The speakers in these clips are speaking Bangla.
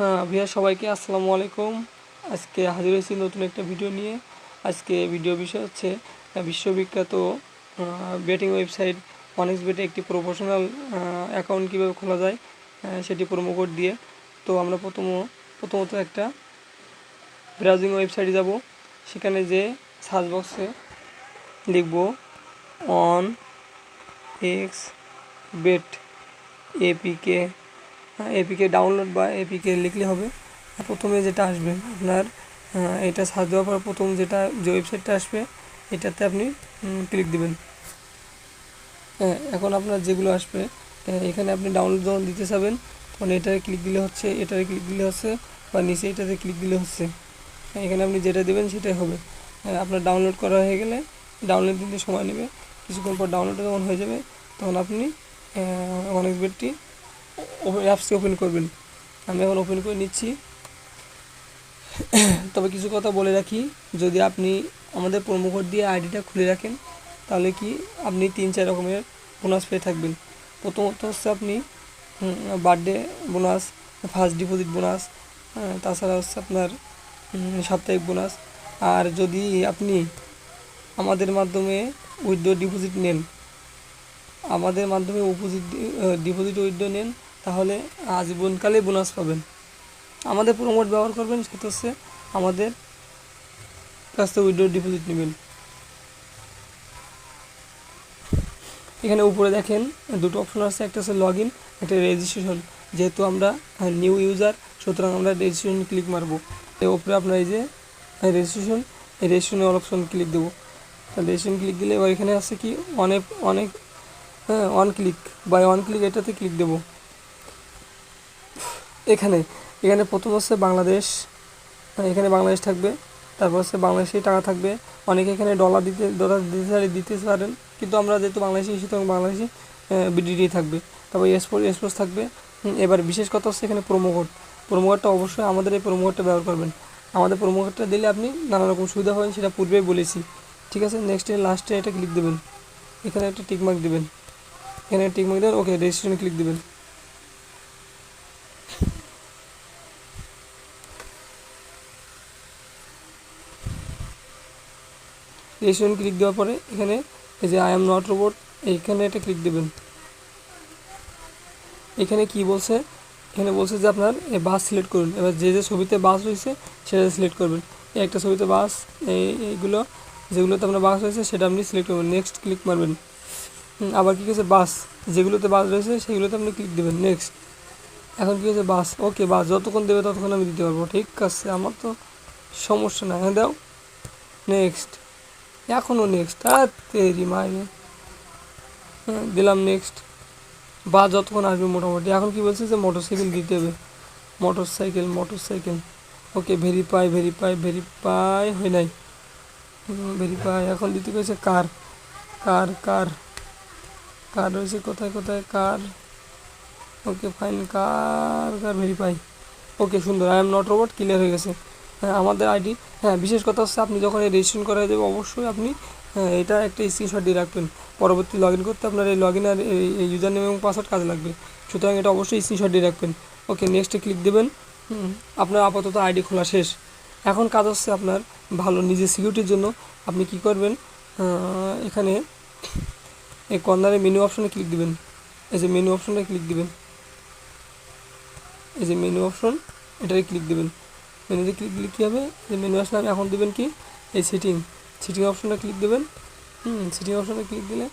হ্যাঁ ভাইয়া সবাইকে আসসালামু আলাইকুম। আজকে হাজির হয়েছি নতুন একটা ভিডিও নিয়ে। আজকে ভিডিও বিষয় হচ্ছে বিশ্ববিখ্যাত বেটিং ওয়েবসাইট অনেক্স বেটে একটি প্রফেশনাল অ্যাকাউন্ট কীভাবে খোলা যায় সেটি কোড দিয়ে। তো আমরা প্রথম, প্রথমত একটা ব্রাউজিং ওয়েবসাইটে যাব। সেখানে যে সার্চ বক্সে লিখব on X bet APK APK download বা এপিকে লিখলে হবে। প্রথমে যেটা আসবে আপনার এটা সার্চ দেওয়ার পর প্রথম যেটা যে ওয়েবসাইটটা আসবে এটাতে আপনি ক্লিক দিবেন। হ্যাঁ এখন আপনার যেগুলো আসবে এখানে আপনি ডাউনলোড যখন দিতে চাবেন তখন এটাতে ক্লিক দিলে হচ্ছে এটাতে ক্লিক দিলে হচ্ছে বা নিচে এটাতে ক্লিক দিলে হচ্ছে। হ্যাঁ, এখানে আপনি যেটা দেবেন সেটাই হবে। হ্যাঁ, আপনার ডাউনলোড করা হয়ে গেলে ডাউনলোড দিতে সময় নেবে। কিছুক্ষণ পর ডাউনলোড যখন হয়ে যাবে তখন আপনি অনেক বেডটি অ্যাপসটি ওপেন করবেন। আমি এখন ওপেন করে নিচ্ছি। তবে কিছু কথা বলে রাখি, যদি আপনি আমাদের কোড দিয়ে আইডিটা খুলে রাখেন, তাহলে কি আপনি তিন, চার রকমের বোনাস পেয়ে থাকবেন। প্রথমত হচ্ছে আপনি birthday bonus first deposit bonus তাছাড়া হচ্ছে আপনার সাপ্তাহিক বোনাস আর যদি আপনি আমাদের মাধ্যমে উইথড্র ডিপোজিট নেন আমাদের মাধ্যমে উপোজিট ডিপোজিট উইথড্র নেন, তাহলে আজীবনকালে বোনাস পাবেন। আমাদের প্রোমোট ব্যবহার করবেন, সেটা হচ্ছে আমাদের কাছ থেকে উইথড্র ডিপোজিট নেবেন। এখানে উপরে দেখেন, দুটো অপশন আছে, একটা হচ্ছে লগ ইন একটা রেজিস্ট্রেশন যেহেতু আমরা নিউ ইউজার সুতরাং আমরা রেজিস্ট্রেশন ক্লিক মারবো। এর উপরে আপনার এই যে রেজিস্ট্রেশন এই রেজিস্ট্রেশনে অপশন ক্লিক দেবো। রেজিস্ট্রেশন ক্লিক দিলে এবার এখানে আছে কি, অনেক অনেক হ্যাঁ on click by on click এটাতে ক্লিক দেবো। এখানে এখানে প্রথম হচ্ছে বাংলাদেশ। হ্যাঁ, এখানে বাংলাদেশ থাকবে। তারপর হচ্ছে বাংলাদেশেই টাকা থাকবে। অনেকে এখানে ডলার দিতে ডলার দিতে দিতে পারেন। কিন্তু আমরা যেহেতু বাংলাদেশি সুতরাং বাংলাদেশি বিডিডি থাকবে। তারপর এক্সপোর্ট এক্সপোর্ট থাকবে। এবার বিশেষ কথা হচ্ছে এখানে কোড কোডটা অবশ্যই আমাদের এই কোডটা ব্যবহার করবেন। আমাদের কোডটা দিলে আপনি নানা রকম সুবিধা পাবেন সেটা পূর্বেই বলেছি। ঠিক আছে? নেক্সটে লাস্টে এটা ক্লিক দেবেন। এখানে একটা টিকমার্ক দেবেন। এখানে টিক টিকমার্ক দেবেন ওকে রেজিস্ট্রেশনে ক্লিক দেবেন। রেজিস্ট্রেশন ক্লিক দেওয়ার পরে এখানে এই যে আই এম নট রোবট এইখানে এটা ক্লিক দেবেন। এখানে কি বলছে? এখানে বলছে যে আপনার বাস সিলেক্ট করুন। এবার যে যে ছবিতে বাস রয়েছে, সেটা সিলেক্ট করবেন। একটা ছবিতে বাস এই, এইগুলো, যেগুলোতে আপনার বাস রয়েছে, সেটা আপনি সিলেক্ট করবেন। নেক্সট ক্লিক মারবেন। আবার কী হচ্ছে বাস। যেগুলোতে বাস রয়েছে, সেগুলোতে আপনি ক্লিক দেবেন। নেক্সট এখন কী হচ্ছে বাস। ওকে বাস। যতক্ষণ দেবে ততক্ষণ আমি দিতে পারব। ঠিক আছে, আমার তো সমস্যা না হ্যাঁ দাও। নেক্সট এখনও নেক্সট আর তেরি মাইনে হ্যাঁ দিলাম নেক্সট বা যতক্ষণ আসবে মোটামুটি। এখন কি বলছে যে মোটর সাইকেল দিতে হবে। Motor cycle motor cycle okay verify verify verify হয় নাই। ভেরিফাই এখন দিতে গেছে কার কার কার কার রয়েছে কোথায় কোথায় কার ওকে ফাইন কার কার ভেরিফাই ওকে সুন্দর I am not robot clear হয়ে গেছে। হ্যাঁ আমাদের আইডি হ্যাঁ বিশেষ কথা হচ্ছে আপনি যখন এই রেজিস্ট্রেশন করা দেবে অবশ্যই আপনি হ্যাঁ, এটা একটা স্ক্রিনশট দিয়ে রাখবেন। পরবর্তী লগ ইন করতে আপনার এই লগ ইন আর এই ইউজার নেম এবং পাসওয়ার্ড কাজে লাগবে। সুতরাং এটা অবশ্যই স্ক্রিনশট দিয়ে রাখবেন। ওকে নেক্সটে ক্লিক দেবেন। আপনার আপাতত আইডি খোলা শেষ। এখন কাজ হচ্ছে আপনার ভালো নিজের সিকিউরিটির জন্য। আপনি কি করবেন? এখানে এই কর্নারে মেনু অপশনে ক্লিক দিবেন। এই যে মেনু অপশনে ক্লিক দিবেন। এই যে মেনু অপশন এটাতে ক্লিক দেবেন। মেনুতে ক্লিক দিলে কী হবে? যে মেনু আসলে আমি এখন দেবেন কি? এই সেটিং সেটিং অপশনে ক্লিক দেবেন। হুম সেটিং অপশনে ক্লিক দিলে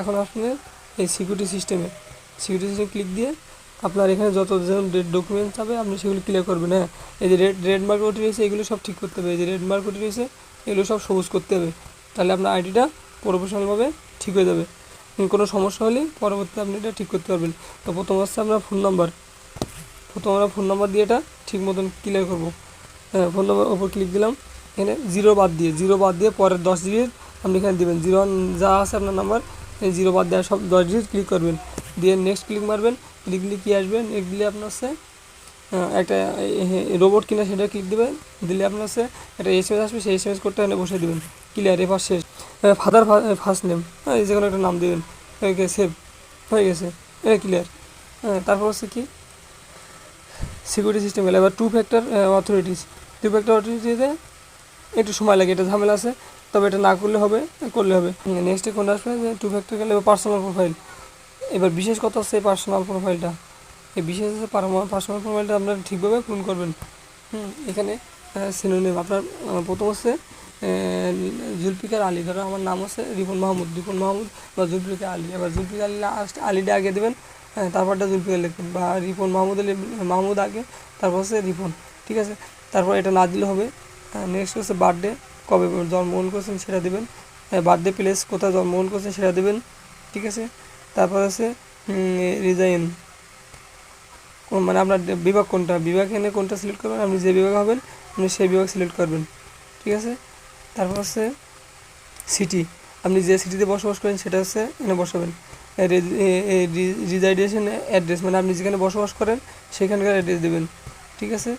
এখন আপনার এই সিকিউরিটি সিস্টেমে সিকিউরিটি সিস্টেমে ক্লিক দিয়ে আপনার এখানে যত ডকুমেন্টস হবে আপনি সেগুলো ক্লিয়ার করবেন হ্যাঁ? এই যে রেড রেড মার্ক ওটি রয়েছে, এগুলো সব ঠিক করতে হবে। এই যে রেড মার্ক ওটি রয়েছে, এগুলো সব সবুজ করতে হবে। তাহলে আপনার আইডিটা প্রফেশনালভাবে ঠিক হয়ে যাবে। কোনো সমস্যা হলে পরবর্তীতে আপনি এটা ঠিক করতে পারবেন। তো প্রথম হচ্ছে আপনার ফোন নাম্বার প্রথম আমরা ফোন নাম্বার দিয়ে এটা ঠিক মতন ক্লিয়ার করব। হ্যাঁ ফোন নাম্বার ওপর ক্লিক দিলাম। এখানে জিরো বাদ দিয়ে জিরো বাদ দিয়ে পরের দশ ডিজিট আপনি এখানে দেবেন। জিরো যা আছে আপনার নাম্বার জিরো বাদ দেওয়া সব দশ ডিজিট ক্লিক করবেন। দিয়ে নেক্সট ক্লিক মারবেন। ক্লিক দিলে কী আসবে? নেক্সট দিলে আপনার হচ্ছে একটা রোবট কিনা সেটা ক্লিক দেবেন। দিলে আপনার হচ্ছে একটা এস এম এস আসবে, সেই এস এম এস কোডটা এখানে বসে দেবেন। ক্লিয়ার এবার শেষ। ফাদার ফার্স্ট নেম হ্যাঁ যে কোনো একটা নাম দেবেন ওকে সেভ হয়ে গেছে। এটা ক্লিয়ার তারপর হচ্ছে কি? সিকিউরিটি সিস্টেম গেলে এবার two factor authorities two factor অথরিটিতে একটু সময় লাগে, এটা ঝামেলা আছে। তবে এটা না করলে হবে করলে হবে। নেক্সটে কোনটা আসবে? যে টু ফ্যাক্টর গেলে এবার পার্সোনাল প্রোফাইল এবার বিশেষ কথা হচ্ছে এই পার্সোনাল প্রোফাইলটা এই বিশেষ হচ্ছে পার্সোনাল প্রোফাইলটা আপনারা ঠিকভাবে পূরণ করবেন। হুম, এখানে সিনোনিম আপনার প্রথম হচ্ছে জুলফিকার আলী, ধরো আমার নাম হচ্ছে রিপন মাহমুদ রিপন মাহমুদ বা জুলফিকার আলী। এবার জুলফিকার আলী লাস্ট আলীটা আগে দেবেন তারপরটা জুলফিকার লিখবেন বা রিপন মাহমুদ আলী মাহমুদ আগে, তারপর হচ্ছে রিপন, ঠিক আছে? তারপর এটা না দিলে হবে। নেক্সট হচ্ছে বার্থডে কবে জন্মগ্রহণ করছেন সেটা দেবেন। বার্থডে প্লেস কোথায় জন্মগ্রহণ করছেন সেটা দেবেন, ঠিক আছে? তারপর আছে রিজাইন মানে আপনার বিভাগ কোনটা, বিভাগ এনে কোনটা সিলেক্ট করবেন, আপনি যে বিভাগ হবেন, আপনি সেই বিভাগ সিলেক্ট করবেন, ঠিক আছে? তারপর হচ্ছে সিটি আপনি যে সিটিতে বসবাস করেন, সেটা হচ্ছে এখানে বসাবেন। রিজাইডেশন অ্যাড্রেস মানে আপনি যেখানে বসবাস করেন, সেখানকার অ্যাড্রেস দেবেন। ঠিক আছে?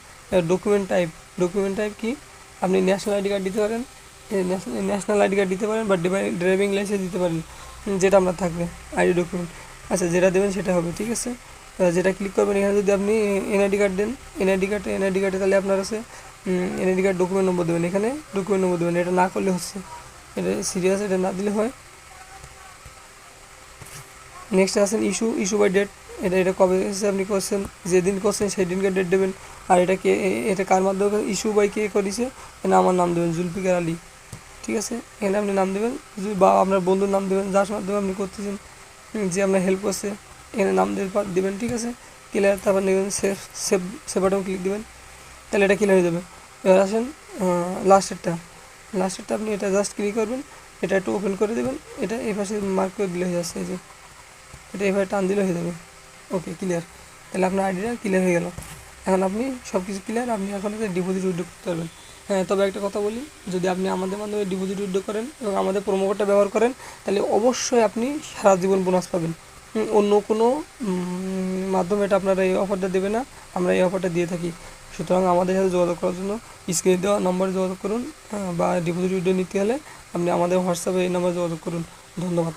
ডকুমেন্ট টাইপ ডকুমেন্ট টাইপ কি? আপনি ন্যাশনাল আইডি কার্ড দিতে পারেন ন্যাশনাল আইডি কার্ড দিতে পারেন, বা ড্রাইভিং লাইসেন্স দিতে পারেন, যেটা আপনার থাকবে আইডি ডকুমেন্ট আচ্ছা যেটা দেবেন, সেটা হবে, ঠিক আছে? যেটা ক্লিক করবেন, এখানে যদি আপনি এনআইডি কার্ড দেন, এনআইডি কার্ড এনআইডি কার্ডে তাহলে আপনার আছে কার্ড ডকুমেন্ট নম্বর দেবেন এখানে ডকুমেন্ট নম্বর দেবেন এটা না করলে হচ্ছে, এটা সিরিয়াস এটা না দিলে হয়। নেক্সট আছেন ইস্যু ইস্যু বাই ডেট এটা এটা কবে আপনি করছেন? যেদিন করছেন সেই দিনকার ডেট দেবেন। আর এটা কে এটা কার মাধ্যমে ইস্যু বাই কে করেছে? এখানে আমার নাম দেবেন, জুলফিকার আলী। ঠিক আছে? এখানে আপনি নাম দেবেন বা আপনার বন্ধুর নাম দেবেন, যার মাধ্যমে আপনি করতেছেন যে আপনার হেল্প করছে, এখানে নাম দেবেন দেবেন, ঠিক আছে? ক্লিয়ার তারপর নেবেন save save save button click দেবেন। তাহলে এটা ক্লিয়ার হয়ে যাবে। এবার আসেন লাস্টেরটা লাস্টেরটা আপনি এটা জাস্ট ক্লিক করবেন, এটা একটু ওপেন করে দেবেন, এটা এই পাশে মার্ক করে দিলে হয়ে যাচ্ছে, এই যে। এটা এভাবে টান দিলে হয়ে যাবে। ওকে ক্লিয়ার তাহলে আপনার আইডিটা ক্লিয়ার হয়ে গেল। এখন আপনি সব কিছু ক্লিয়ার আপনি এখন ডিপোজিট উইথড্র করতে পারবেন। হ্যাঁ তবে একটা কথা বলি, যদি আপনি আমাদের মাধ্যমে ডিপোজিট উইথড্র করেন এবং আমাদের কোডটা ব্যবহার করেন, তাহলে অবশ্যই আপনি সারা জীবন বোনাস পাবেন। অন্য কোনো মাধ্যমে এটা আপনারা এই অফারটা দেবে না, আমরা এই অফারটা দিয়ে থাকি। সুতরাং আমাদের সাথে যোগাযোগ করার জন্য স্ক্রিনে দেওয়া নম্বরে যোগাযোগ করুন হ্যাঁ, বা ডিপোজিট উইথড্র নিতে হলে আপনি আমাদের হোয়াটসঅ্যাপে এই নম্বরে যোগাযোগ করুন। ধন্যবাদ।